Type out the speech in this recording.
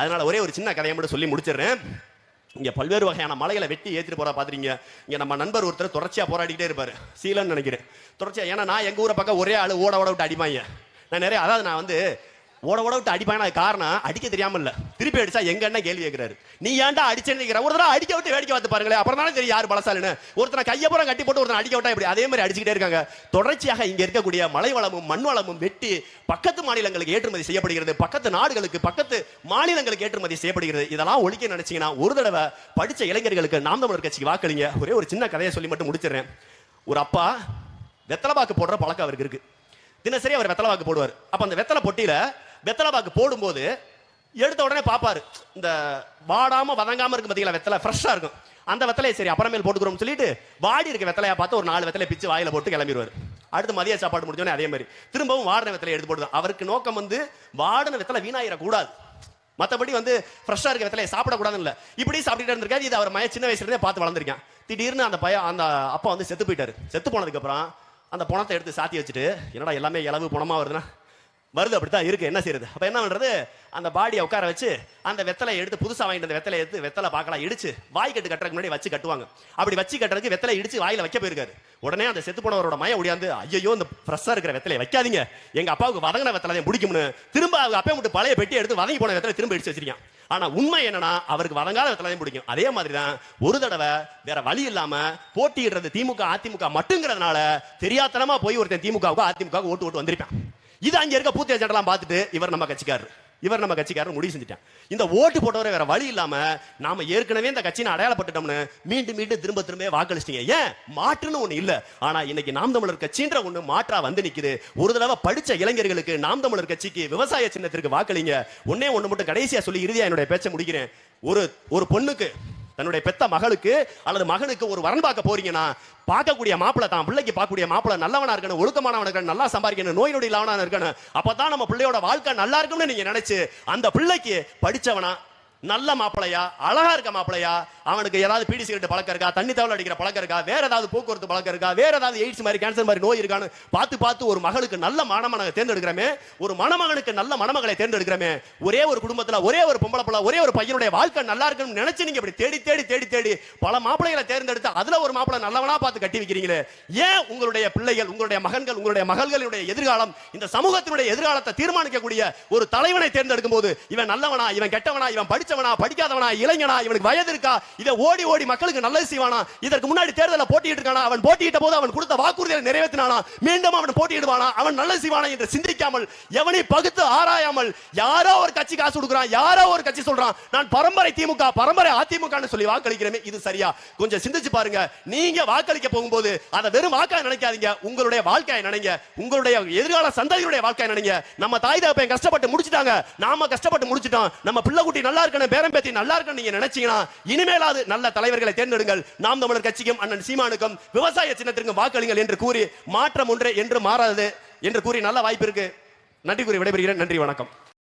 அதனால ஒரே ஒரு சின்ன கதையை மட்டும் சொல்லி முடிச்சிடுறேன். இங்கே பல்வேறு வகையான மலைகளை வெட்டி ஏற்றிட்டு போறா பாத்துறீங்க இங்கே நம்ம நண்பர் ஒருத்தர் தொடர்ச்சியாக போராடிக்கிட்டே இருப்பார். சீலன்னு நினைக்கிறேன். தொடர்ச்சியாக ஏன்னா நான் எங்கள் ஊரை பக்கம் ஒரே ஆள் ஓட ஓட விட்டு அடிப்பாங்க. நான் நிறைய அதாவது நான் வந்து ஓட ஓட விட்டு அடிப்பாங்க அது காரணம் அடிக்க தெரியாம இல்ல திருப்பி அடிச்சா எங்க என்ன கேள்வி கேட்கிறாரு நீ ஏன்டா அடிச்சேன்னு கேட்கிற ஒரு தடவை அடிக்க விட்டு வேடிக்கை பார்த்து பாருங்களேன். அப்புறம் தானே தெரியும் யார் பலசாலின்னு. ஒருத்தனை கையை பூரா கட்டி போட்டு ஒருத்தனை அடிக்க விட்டா இப்படி அதே மாதிரி அடிச்சுக்கிட்டே இருக்காங்க. தொடர்ச்சியாக இங்க இருக்கக்கூடிய மலை வளமும் மண் வளமும் வெட்டி பக்கத்து மாநிலங்களுக்கு ஏற்றுமதி செய்யப்படுகிறது. பக்கத்து நாடுகளுக்கு பக்கத்து மாநிலங்களுக்கு ஏற்றுமதி செய்யப்படுகிறது. இதெல்லாம் ஒழிக்க நினைச்சீங்கன்னா ஒரு தடவை படிச்ச இளைஞர்களுக்கு நாம் தமிழர் கட்சிக்கு வாக்களிங்க. ஒரே ஒரு சின்ன கதையை சொல்லி மட்டும் முடிச்சிடுறேன். ஒரு அப்பா வெத்தலை பாக்கு போடுற பழக்கம் அவருக்கு இருக்கு. தினசரி அவர் வெத்தலை வாக்கு போடுவார். அப்ப அந்த வெத்தலை பொட்டியில வெத்தலைபாக்கு போடும்போது எடுத்த உடனே பார்ப்பாரு இந்த வாடாம வதங்காம இருக்கு பார்த்தீங்களா வெத்தலை ஃப்ரெஷ்ஷா இருக்கும். அந்த வெத்தலையை சரி அப்புறமேல் போட்டுக்கிறோம்னு சொல்லிட்டு வாடி இருக்க வெத்தலையா பார்த்து ஒரு நாலு வெத்தலை பிச்சு வாயில போட்டு கிளம்பிடுவார் அடுத்து மதிய சாப்பாடு முடிஞ்சோடனே அதே மாதிரி. திரும்பவும் வாடின வெத்தலை எடுத்து போடுது அவருக்கு நோக்கம் வந்து வாடின வெத்தலை வீணாயிடக்கூடாது மற்றபடி வந்து ஃப்ரெஷ்ஷாக இருக்க வெத்தலையை சாப்பிடக்கூடாதுன்னு இல்லை. இப்படி சாப்பிட்டுட்டு இருந்திருக்காரு. இது அவர் மய சின்ன வயசுலேருந்தே பார்த்து வளர்ந்துருக்கேன். திடீர்னு அந்த பையன் அந்த அப்பா வந்து செத்து போயிட்டாரு. செத்து போனதுக்கப்புறம் அந்த பணத்தை எடுத்து சாத்தி வச்சுட்டு என்னடா எல்லாமே இளவு பணமாக வருதுன்னா வருது அப்படித்தான் இருக்கு. என்ன செய்யறது அப்ப என்ன பண்றது? அந்த பாடியை உட்கார வச்சு அந்த வெத்தலை எடுத்து புதுசா வாங்கிட்டு அந்த வெத்தலை எடுத்து வெத்தலை பார்க்கலாம் இடிச்சு வாய் கட்டு கட்டுறதுக்கு முன்னாடி வச்சு கட்டுவாங்க. அப்படி வச்சு கட்டுறதுக்கு வெத்தலை இடிச்சு வாயில வைக்க போயிருக்காரு. உடனே அந்த செத்து போனவரோட மய ஒடியாந்து ஐயோ இந்த ஃப்ரெஷ்ஷா இருக்கிற வெத்தலையை வைக்காதீங்க. எங்க அப்பாவுக்கு வதங்கின வெத்தலை தான் பிடிக்கும்னு திரும்ப அவங்க அப்பா மட்டும் பழைய பெட்டி எடுத்து வதங்கி போன வெத்தலை திரும்ப இடிச்சு வச்சிருக்கான். ஆனா உண்மை என்னன்னா அவருக்கு வதங்காத வெத்தலை தான் பிடிக்கும். அதே மாதிரி தான் ஒரு தடவை வேற வழி இல்லாம போட்டியிடுறது திமுக அதிமுக மட்டுங்கிறதுனால தெரியாதனமா போய் ஒருத்தன் திமுகவுக்கு அதிமுக ஓட்டு ஓட்டு வந்திருப்பான். இது அங்கே இருக்க பூத்திய ஜெண்டெல்லாம் பார்த்துட்டு இவர் நம்ம கட்சிக்காரர். இவர் நம்ம கட்சிக்காரர் முடிவு செஞ்சுட்டான் இந்த ஓட்டு போட்டவரை வேற வழி இல்லாம நாம ஏற்கனவே இந்த கட்சியை அடையாளப்பட்டுட்டோம்னு மீண்டும் மீண்டும் திரும்ப திரும்ப வாக்களிச்சிட்டீங்க. ஏன்? மாற்றுன்னு ஒண்ணு இல்ல. ஆனா இன்னைக்கு நாம் தமிழர் கட்சின்ற ஒண்ணு மாற்றா வந்து நிக்குது. ஒரு தடவை படிச்ச இளைஞர்களுக்கு நாம் தமிழர் கட்சிக்கு விவசாய சின்னத்திற்கு வாக்களிங்க. ஒன்னே ஒண்ணு மட்டும் கடைசியா சொல்லி இறுதியா என்னுடைய பேச்சை முடிக்கிறேன். ஒரு ஒரு பொண்ணுக்கு தன்னுடைய பெத்த மகளுக்கு அல்லது மகனுக்கு ஒரு வரன் பார்க்க போறீங்கன்னா பார்க்கக்கூடிய மாப்பிளை தான் பிள்ளைக்கு பார்க்கக்கூடிய மாப்பிள்ள நல்லவனா இருக்கணும் ஒழுக்கமானவன் இருக்கணும் நல்லா சம்பாதிக்கணும் நோய் நொடி இல்லாமனா இருக்கணும். அப்பதான் நம்ம பிள்ளையோட வாழ்க்கை நல்லா இருக்கும்னு நீங்க நினைச்சு அந்த பிள்ளைக்கு படிச்சவனா நல்ல மாப்பிளையா அழகா இருக்க மாப்பிளையா அவனுக்கு ஏதாவது பீடி சிகரெட் பழக்கம் இருக்கா? தண்ணி தவளை அடிக்கிற பழக்கம் இருக்கா? வேற ஏதாவது போக்குவரத்து பழக்கம் இருக்கா? வேற ஏதாவது எய்ட்ஸ் மாதிரி கேன்சர் மாதிரி நோய் இருக்கான்னு பார்த்து பார்த்து ஒரு மகளுக்கு நல்ல மணமகனை தேர்ந்தெடுக்கிறமே ஒரு மணமகனுக்கு நல்ல மணமகளை தேர்ந்தெடுக்கிறோமே ஒரே ஒரு குடும்பத்தில் ஒரே ஒரு பொம்பளை பிள்ளை ஒரே ஒரு பையனுடைய வாழ்க்கை நல்லா இருக்குன்னு நினைச்சு நீங்க இப்படி தேடி தேடி தேடி தேடி பல மாப்பிள்ளைகளை தேர்ந்தெடுத்து அதுல ஒரு மாப்பிள்ளை நல்லவனா பார்த்து கட்டி வைக்கிறீங்களே ஏன் உங்களுடைய பிள்ளைகள் உங்களுடைய மகன்கள் உங்களுடைய மகள்களுடைய எதிர்காலம் இந்த சமூகத்தினுடைய எதிர்காலத்தை தீர்மானிக்கக்கூடிய ஒரு தலைவனை தேர்ந்தெடுக்கும் போது இவன் நல்லவனா இவன் கெட்டவனா இவன் படிச்சவனா படிக்காதவனா இளைஞனா இவனுக்கு வயது இருக்கா? இதை ஓடி ஓடி மக்களுக்கு நல்லது செய்வானா? இதற்கு முன்னாடி தேர்தலில் போட்டியிட்டு இருக்கானா? அவன் போட்டியிட்ட போது அவன் கொடுத்த வாக்குறுதியை நிறைவேற்றினானா? மீண்டும் அவன் போட்டியிடுவானா? அவன் நல்லது செய்வானா என்று சிந்திக்காமல் எவனை பகுத்து ஆராயாமல் யாரோ ஒரு கட்சி காசு கொடுக்குறான் யாரோ ஒரு கட்சி சொல்றான் நான் பரம்பரை திமுக பரம்பரை அதிமுக சொல்லி வாக்களிக்கிறேன் இது சரியா? கொஞ்சம் சிந்திச்சு பாருங்க. நீங்க வாக்களிக்க போகும்போது அதை வெறும் வாக்கா நினைக்காதீங்க. உங்களுடைய வாழ்க்கையை நினைங்க. உங்களுடைய எதிர்கால சந்ததியுடைய வாழ்க்கையை நினைங்க. நம்ம தாய் தகப்பன் கஷ்டப்பட்டு முடிச்சிட்டாங்க. நாம கஷ்டப்பட்டு முடிச்சிட்டோம். நம்ம பிள்ளை குட்டி நல்லா இருக்கணும் பேரம் பேத்தி நல்லா இருக்கணும் நீங்க நினைச்சீங்கன்னா இனிமேலாவது நல்ல தலைவர்களை தேர்ந்தெடுங்கள். நாம் தமிழர் கட்சிக்கும் அண்ணன் சீமானுக்கும் விவசாய சின்னத்திற்கும் வாக்களிங்கள் என்று கூறி மாற்றம் ஒன்றே என்று மாறாது என்று கூறி நல்ல வாய்ப்பு இருக்கு. நன்றி கூறி விடைபெறுகிறேன். நன்றி வணக்கம்.